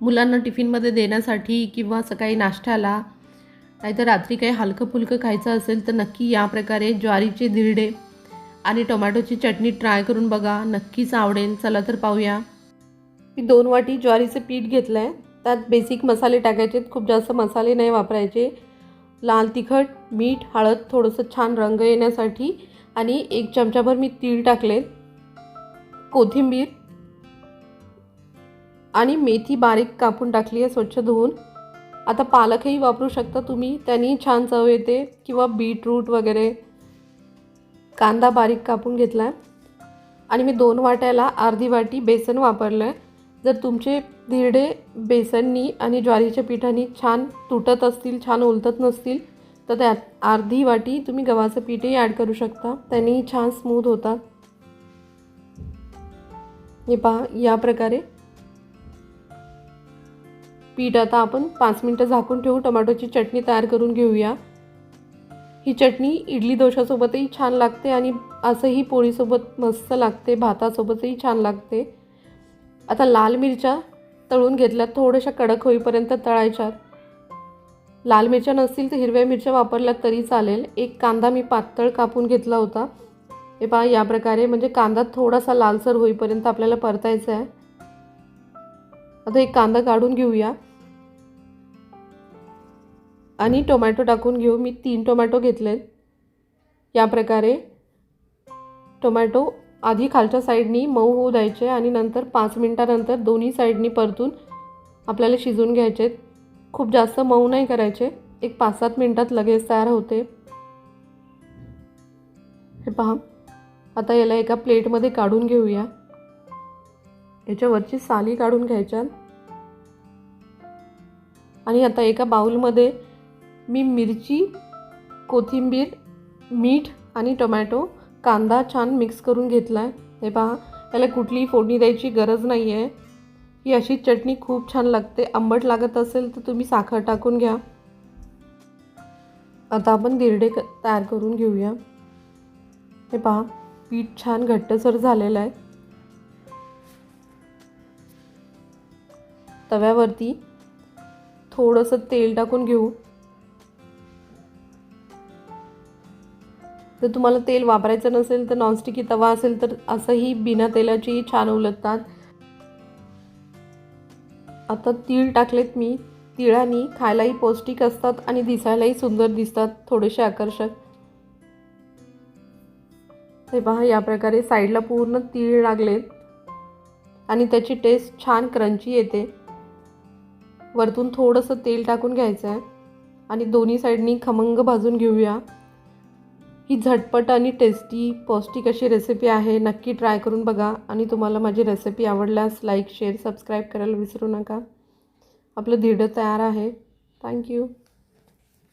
मुलांना टिफिनमध्ये देण्यासाठी किंवा सकाळी नाश्त्याला नाहीतर रात्री काही हलकं फुलकं खायचं असेल तर नक्की या प्रकारे ज्वारीचे धिरडे आणि टोमॅटोची चटणी ट्राय करून बघा. नक्कीच आवडेल. चला तर पाहूया. मी दोन वाटी ज्वारीचं पीठ घेतलं आहे त्यात बेसिक मसाले टाकायचे. खूप जास्त मसाले नाही वापरायचे. लाल तिखट मीठ हळद थोडंसं छान रंग येण्यासाठी आणि एक चमचाभर मी तीळ टाकले कोथिंबीर आणि मेथी बारीक कापून टाकली आहे स्वच्छ धुवून. आता पालकही वापरू शकता तुम्ही. त्यांनी छान चव येते. किंवा बीटरूट वगैरे. कांदा बारीक कापून घेतला आहे आणि मी दोन वाट्याला अर्धी वाटी बेसन वापरलं आहे जर तुमचे धिरडे बेसननी आणि ज्वारीच्या पिठानी छान तुटत असतील छान उलटत नसतील तर त्यात अर्धी वाटी तुम्ही गव्हाचं पीठही ॲड करू शकता. त्यांनीही छान स्मूथ होतात. हे पहा या प्रकारे पीठ आता आपण पाच मिनटं झाकून ठेवू टोमॅटोची चटणी तयार करून घेऊया. ही चटणी इडली दोशासोबतही छान लागते आणि असंही पोळीसोबत मस्त लागते भातासोबतही छान लागते. आता लाल मिरच्या तळून घेतल्या थोड्याशा कडक होईपर्यंत तळायच्यात लाल मिरच्या नसतील तर हिरव्या मिरच्या वापरल्या तरी चालेल. एक कांदा मी पातळ कापून घेतला होता. हे पहा या प्रकारे म्हणजे कांदा थोडासा लालसर होईपर्यंत आपल्याला परतायचा आहे. आता एक कांदा काढून घेऊया. आणि टोमॅटो टाकून घेऊ. मी तीन टोमॅटो घेतले या प्रकारे टोमॅटो आधी खालच्या साईडनी मऊ होऊ द्यायचे आणि नंतर पाच मिनटानंतर दोन्ही साईडनी परतून आपल्याला शिजून घ्यायचे खूप जास्त मऊ नाही करायचे. एक पाच सात मिनटात लगेच तयार होते. हे पहा. आता याला एका प्लेटमध्ये काढून घेऊया. याच्यावरची साली काढून घ्यायच्या आणि आता एका बाऊलमध्ये मी मिरची कोथिंबीर मीठ आणि टोमॅटो कांदा छान मिक्स करून घेतला आहे हे पहा याला कुठलीही फोडणी द्यायची गरज नाही आहे ही अशी चटणी खूप छान लागते. आंबट लागत असेल तर तुम्ही साखर टाकून घ्या. आता आपण दिरडे क तयार करून घेऊया. हे पहा पीठ छान घट्टसर झालेलं आहे. तव्यावरती थोडंसं तेल टाकून घेऊ. जर तुम्हाला तेल वापरायचं नसेल तर नॉनस्टिकी तवा असेल तर असंही बिना तेलाचीही छान उलटतात. आता तीळ टाकलेत मी. तिळानी खायलाही पौष्टिक असतात आणि दिसायलाही सुंदर दिसतात थोडेसे आकर्षक. हे पहा या प्रकारे साईडला पूर्ण तीळ लागलेत. आणि त्याची टेस्ट छान क्रंची येते. वरतून थोडंसं तेल टाकून घ्यायचं आहे आणि दोन्ही साईडनी खमंग भाजून घेऊया. ही झटपट आणि टेस्टी पौष्टिक अशी रेसिपी आहे. नक्की ट्राय करून बघा आणि तुम्हाला माझी रेसिपी आवडल्यास लाईक शेअर सबस्क्राईब करायला विसरू नका. आपलं धीडं तयार आहे. थँक्यू